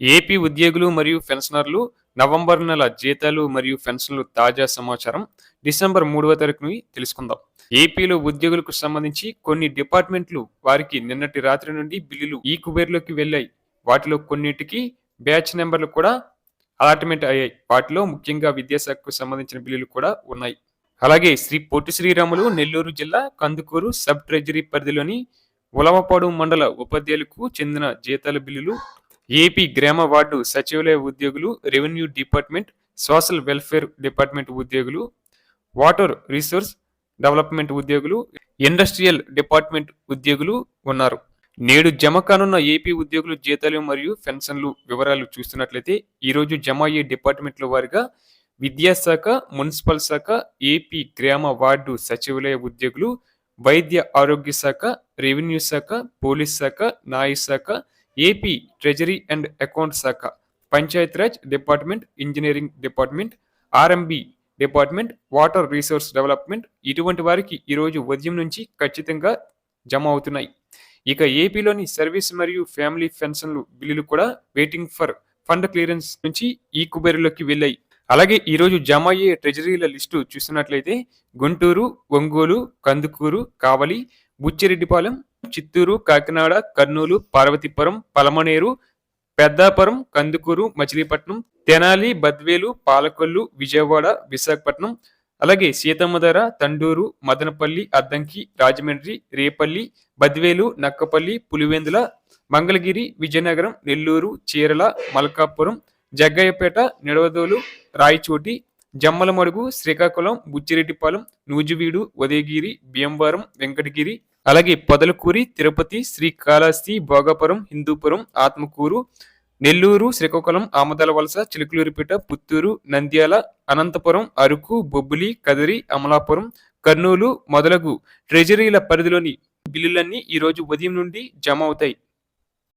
AP ఉద్యోగులు మరియు పెన్షనర్లు నవంబర్ నెల జీతాలు మరియు పెన్షన్లు తాజా సమాచారం డిసెంబర్ మూడవ తారీఖుని తెలుసుకుందాం. ఏపీలో ఉద్యోగులకు సంబంధించి కొన్ని డిపార్ట్మెంట్లు వారికి నిన్నటి రాత్రి నుండి బిల్లులు ఈ కుబేర్లోకి వెళ్ళాయి. వాటిలో కొన్నిటికి బ్యాచ్ నెంబర్లు కూడా అలాట్మెంట్ అయ్యాయి. వాటిలో ముఖ్యంగా విద్యాశాఖకు సంబంధించిన బిల్లులు కూడా ఉన్నాయి. అలాగే శ్రీ పొట్టి శ్రీరాములు నెల్లూరు జిల్లా కందుకూరు సబ్ ట్రెజరీ పరిధిలోని ఉలవపాడు మండల ఉపాధ్యాయులకు చెందిన జీతాల బిల్లులు ఏపీ గ్రామ వార్డు సచివాలయ ఉద్యోగులు revenue department social welfare department ఉద్యోగులు వాటర్ రిసోర్స్ డెవలప్మెంట్ ఉద్యోగులు ఇండస్ట్రియల్ డిపార్ట్మెంట్ ఉద్యోగులు ఉన్నారు. నేడు జమ కానున్న ఏపీ ఉద్యోగులు జీతాలు మరియు పెన్షన్లు వివరాలు చూస్తున్నట్లయితే ఈరోజు జమ అయ్యే డిపార్ట్మెంట్ల వారిగా విద్యాశాఖ మున్సిపల్ శాఖ ఏపీ గ్రామ వార్డు సచివాలయ ఉద్యోగులు వైద్య ఆరోగ్య శాఖ రెవెన్యూ శాఖ పోలీస్ శాఖ న్యాయ శాఖ ఏపీ ట్రెజరీ అండ్ అకౌంట్ శాఖ Panchayati Raj department engineering department R M B department water resource development ఇటువంటి వారికి ఈరోజు ఉదయం నుంచి ఖచ్చితంగా జమ అవుతున్నాయి. ఇక ఏపీలోని సర్వీస్ మరియు ఫ్యామిలీ పెన్షన్లు బిల్లులు కూడా వెయిటింగ్ ఫర్ ఫండ్ క్లియరెన్స్ నుంచి ఈ కుబేరులోకి వెళ్ళాయి. అలాగే ఈరోజు జమ అయ్యే ట్రెజరీల లిస్టు చూస్తున్నట్లయితే గుంటూరు ఒంగోలు కందుకూరు కావలి బుచ్చిరెడ్డిపాలెం చిత్తూరు కాకినాడ కర్నూలు పార్వతీపురం పలమనేరు పెద్దాపురం కందుకూరు మచిలీపట్నం తెనాలి బద్వేలు పాలకొల్లు విజయవాడ విశాఖపట్నం అలాగే సీతమ్మధర తండూరు మదనపల్లి అద్దంకి రాజమండ్రి రేపల్లి బద్వేలు నక్కపల్లి పులివెందుల మంగళగిరి విజయనగరం నెల్లూరు చీరల మల్కాపురం జగ్గయ్యపేట నిడవదోలు రాయచోటి జమ్మలమడుగు శ్రీకాకుళం బుచ్చిరెడ్డిపాలెం నూజివీడు ఉదయగిరి భీమవరం వెంకటగిరి అలాగే పొదలకూరి తిరుపతి శ్రీకాళహస్తి భోగాపురం హిందూపురం ఆత్మకూరు నెల్లూరు శ్రీకాకుళం ఆమదాల వలస చిలుకలూరిపేట పుత్తూరు నంద్యాల అనంతపురం అరకు బొబ్బిలి కదిరి అమలాపురం కర్నూలు మొదలగు ట్రెజరీల పరిధిలోని బిల్లులన్నీ ఈరోజు ఉదయం నుండి జమ అవుతాయి.